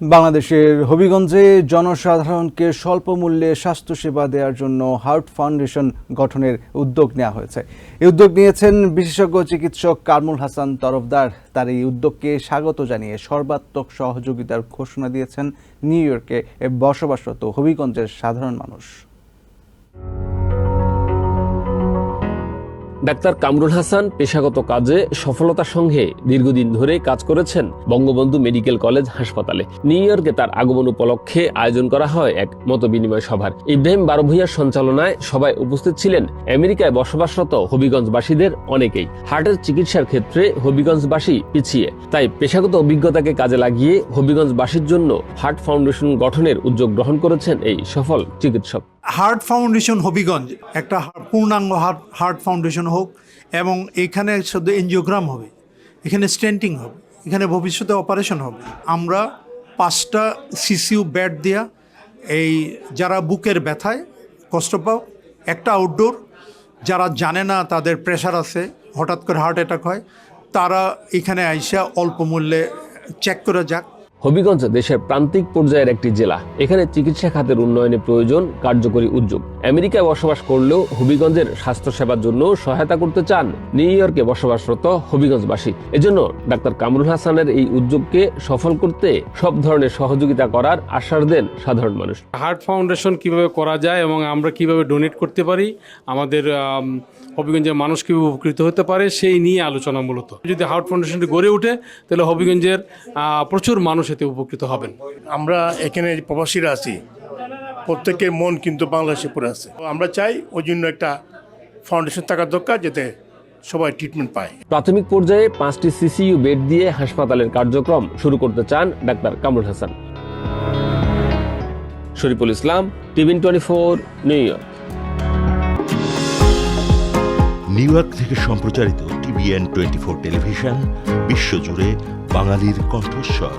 বাংলাদেশের হবিগঞ্জে জনসাধারণকে স্বল্প মূল্যে স্বাস্থ্যসেবা দেওয়ার জন্য হার্ট ফাউন্ডেশন গঠনের উদ্যোগ নেওয়া হয়েছে। এই উদ্যোগ নিয়েছেন বিশেষজ্ঞ চিকিৎসক কারমুল হাসান তরফদার। তার এই উদ্যোগকে স্বাগত জানিয়ে সর্বাত্মক সহযোগিতার ঘোষণা দিয়েছেন নিউ ইয়র্কে বসবাসরত হবিগঞ্জের সাধারণ মানুষ। ডাক্তার কামরুল হাসান পেশাগত কাজে সফলতার সঙ্গে দীর্ঘদিন ধরে কাজ করেছেন বঙ্গবন্ধু মেডিকেল কলেজ হাসপাতালে। নিউ ইয়র্কে তার আগমন উপলক্ষে আয়োজন করা হয় এক মত বিনিময় সভার। ইব্রাহিম বারভূইয়ার সঞ্চালনায় সবাই উপস্থিত ছিলেন আমেরিকায় বসবাসরত হবিগঞ্জবাসীদের অনেকেই। হার্টের চিকিৎসার ক্ষেত্রে হবিগঞ্জবাসী পিছিয়ে। তাই পেশাগত অভিজ্ঞতাকে কাজে লাগিয়ে হবিগঞ্জবাসীর জন্য হার্ট ফাউন্ডেশন গঠনের উদ্যোগ গ্রহণ করেছেন এই সফল চিকিৎসক। হার্ট ফাউন্ডেশন হবিগঞ্জ, একটা পূর্ণাঙ্গ হার্ট হার্ট ফাউন্ডেশন হোক এবং এখানে শুধু এনজিওগ্রাম হবে, এখানে স্টেন্টিং হবে, এখানে ভবিষ্যতে অপারেশন হবে। আমরা পাঁচটা সিসিউ বেড দেওয়া এই যারা বুকের ব্যথায় কষ্ট পাও, একটা আউটডোর যারা জানে না তাদের প্রেশার আছে, হঠাৎ করে হার্ট অ্যাটাক হয়, তারা এখানে আইসা অল্প মূল্যে চেক করে যাক। হবিগঞ্জ দেশের প্রান্তিক পর্যায়ের একটি জেলা। এখানে চিকিৎসা খাতের উন্নয়নে প্রয়োজন কার্যকরী উদ্যোগ। আমেরিকায় বসবাস করলেও হবিগঞ্জের স্বাস্থ্যসেবার জন্য সহায়তা করতে চান নিউ ইয়র্কে বসবাসরত হবিগঞ্জবাসী। এজন্য ডাক্তার কামরুল হাসানের এই উদ্যোগকে সফল করতে সব ধরনের সহযোগিতা করার আশ্বাস দেন সাধারণ মানুষ। হার্ট ফাউন্ডেশন কীভাবে করা যায় এবং আমরা কীভাবে ডোনেট করতে পারি, আমাদের হবিগঞ্জের মানুষ কীভাবে উপকৃত হতে পারে, সেই নিয়ে আলোচনা মূলত। যদি হার্ট ফাউন্ডেশনটি গড়ে ওঠে, তাহলে হবিগঞ্জের প্রচুর মানুষ এতে উপকৃত হবেন। আমরা এখানে প্রবাসীরা আছি। প্রত্যেকের মন কিন্তু বাংলাদেশে পড়ে আছে। আমরা চাই ওই জন্য একটা ফাউন্ডেশন থাকার দরকার যাতে সবাই ট্রিটমেন্ট পায়। প্রাথমিক পর্যায়ে পাঁচটি সিসিইউ বেড দিয়ে হাসপাতালের কার্যক্রম শুরু করতে চান doctor Kamrul Hasan. Shariful Islam TVN twenty four New York. New York থেকে সম্প্রচারিত টিভিএন টোয়েন্টি ফোর টেলিভিশন বিশ্বজুড়ে বাঙালির কণ্ঠস্বর।